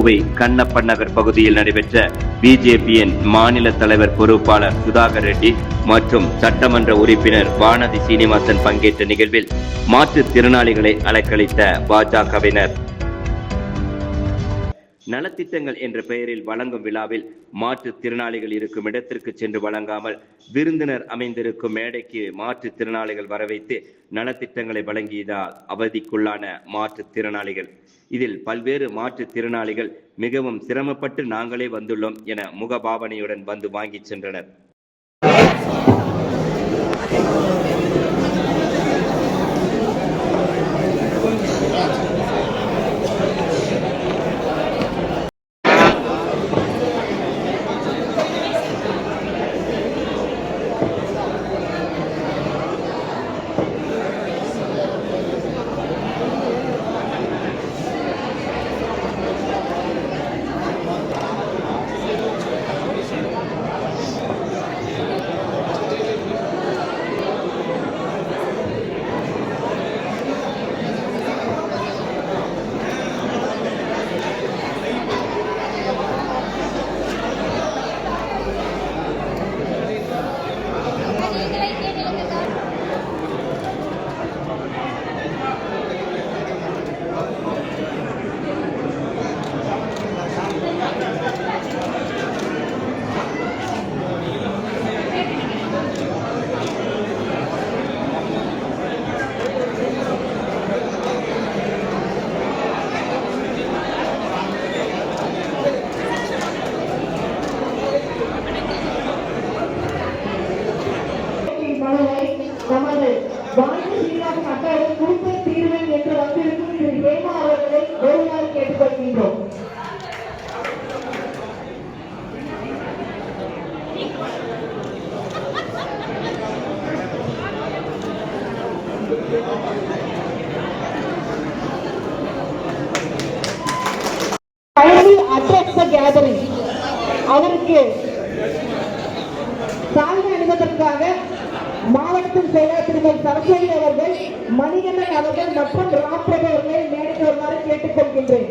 கோவை கண்ணப்ப நகர் பகுதியில் நடைபெற்ற பிஜேபியின் மாநில தலைவர் பொறுப்பாளர் சுதாகர் ரெட்டி மற்றும் சட்டமன்ற உறுப்பினர் வானதி சீனிவாசன் பங்கேற்ற நிகழ்வில் மாற்றுத்திறனாளிகளை அலக்களித்த பாஜகவினர். நலத்திட்டங்கள் என்ற பெயரில் வழங்கும் விழாவில் மாற்றுத்திறனாளிகள் இருக்கும் இடத்திற்கு சென்று வழங்காமல் விருந்தினர் அமைந்திருக்கும் மேடைக்கு மாற்றுத்திறனாளிகள் வரவைத்து நலத்திட்டங்களை வழங்கியதால் அவதிக்குள்ளான மாற்றுத்திறனாளிகள் இதில் பல்வேறு மாற்றுத்திறனாளிகள் மிகவும் சிரமப்பட்டு நாங்களே வந்துள்ளோம் என முகபாவனையுடன் வந்து வாங்கிச் சென்றனர். சீராக மக்கள் கொடுத்த தீர்வேன் என்று வந்திருக்கும் திரு ஹேமா அவர்களை ஒருமாறு கேட்டுக்கொள்கின்றோம். அவருக்கு சால்வை அணிவதற்காக மாவட்டத்தின் செயலர் திருமதி சரஸ்வதி அவர்கள் மணிகண்டன் அவர்கள் மற்றும் ராம்பிரபு அவர்களை மேடைக்கு வருமாறு கேட்டுக்கொள்கின்றேன்.